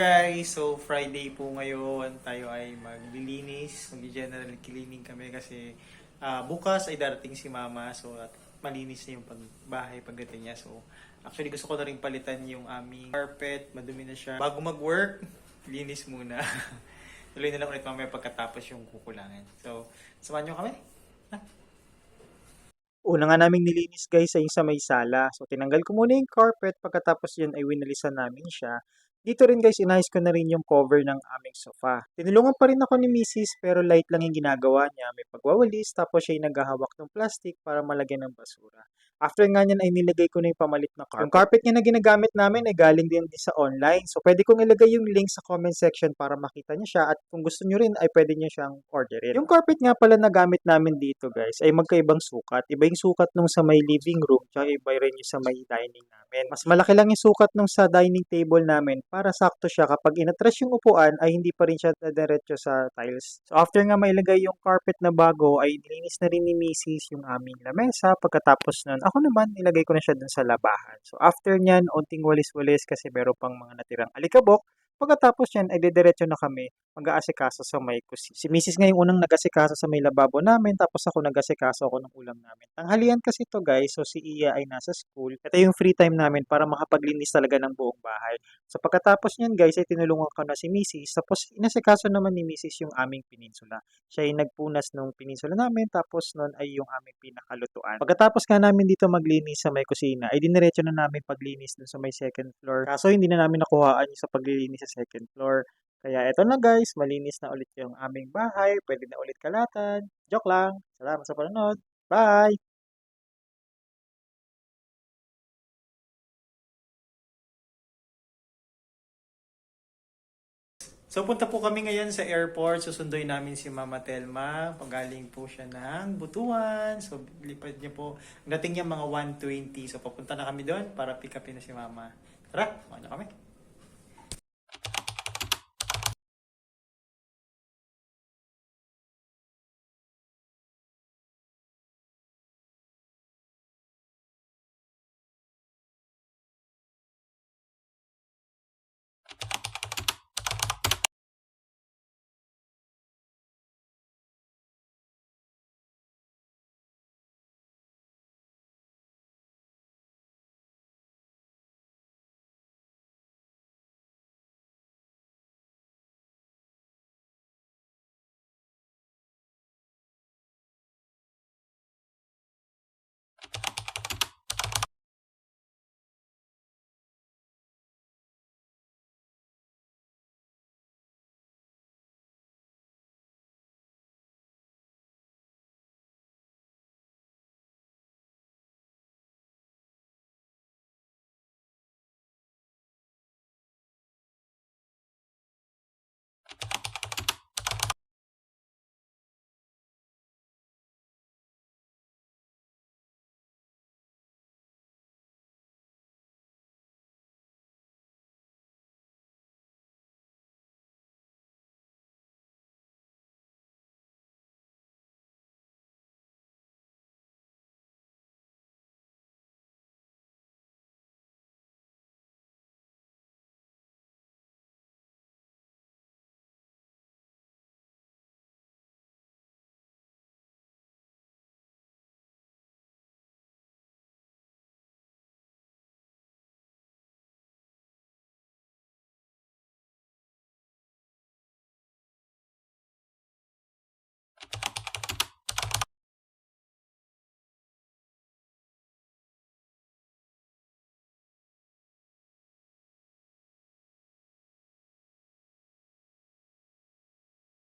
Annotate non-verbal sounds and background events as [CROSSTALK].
guys! So, Friday po ngayon. Tayo ay maglilinis. Mag-general cleaning kami kasi ah, bukas ay darating si mama. So, at malinis na yung pag bahay pagdating niya. So, actually gusto ko na rin palitan yung aming carpet. Madumi na siya. Bago mag-work, [LAUGHS] linis muna. [LAUGHS] Tuloy na lang ulit mamaya pagkatapos yung kukulangan. So, samahan nyo kami. Una nga naming nilinis guys ay sa may sala. So tinanggal ko muna yung carpet pagkatapos yun ay winalisan namin siya. Dito rin guys inayos ko na rin yung cover ng aming sofa. Tinulungan pa rin ako ni Mrs. pero light lang yung ginagawa niya. May pagwawalis tapos siya ay naghahawak ng plastic para malagyan ng basura. After nga niyan ay nilagay ko na yung pamalit na carpet. Yung carpet nga na ginagamit namin ay galing din, din sa online. So pwede kong ilagay yung link sa comment section para makita niyo siya at kung gusto niyo rin ay pwede niyo siyang orderin. Yung carpet nga pala na gamit namin dito guys ay magkaibang sukat. Iba yung sukat nung sa may living room tsaka iba rin yung sa may dining namin. Mas malaki lang yung sukat nung sa dining table namin para sakto siya kapag inatras yung upuan ay hindi pa rin siya diretso sa tiles. So after nga mailagay yung carpet na bago ay nilinis na rin ni Mrs. yung aming lamesa. Pagkatapos nun, ako naman nilagay ko na siya dun sa labahan. So after nyan, unting walis-walis kasi meron pang mga natirang alikabok. Pagkatapos yan, ay didiretso na kami mag-aasikaso sa may kusina. Si Mrs. nga yung unang nag-asikaso sa may lababo namin, tapos ako nag-asikaso ako ng ulam namin. Tanghalian kasi to guys, so si Iya ay nasa school. Ito yung free time namin para makapaglinis talaga ng buong bahay. So pagkatapos niyan guys, ay tinulungan ko na si Mrs. Tapos inasikaso naman ni Mrs. yung aming peninsula. Siya ay nagpunas nung peninsula namin, tapos nun ay yung aming pinakalutuan. Pagkatapos nga namin dito maglinis sa may kusina, ay diniretso na namin paglinis dun sa may second floor. Kaso hindi na namin nakuhaan yung sa paglilinis sa second floor. Kaya eto na guys, malinis na ulit yung aming bahay. Pwede na ulit kalatan. Joke lang. Salamat sa panonood. Bye! So punta po kami ngayon sa airport. Susunduin namin si Mama Telma. Pagaling po siya ng Butuan. So lipad niya po. Ang dating niya mga 1.20. So papunta na kami doon para pick upin na si Mama. Tara, niyo kami.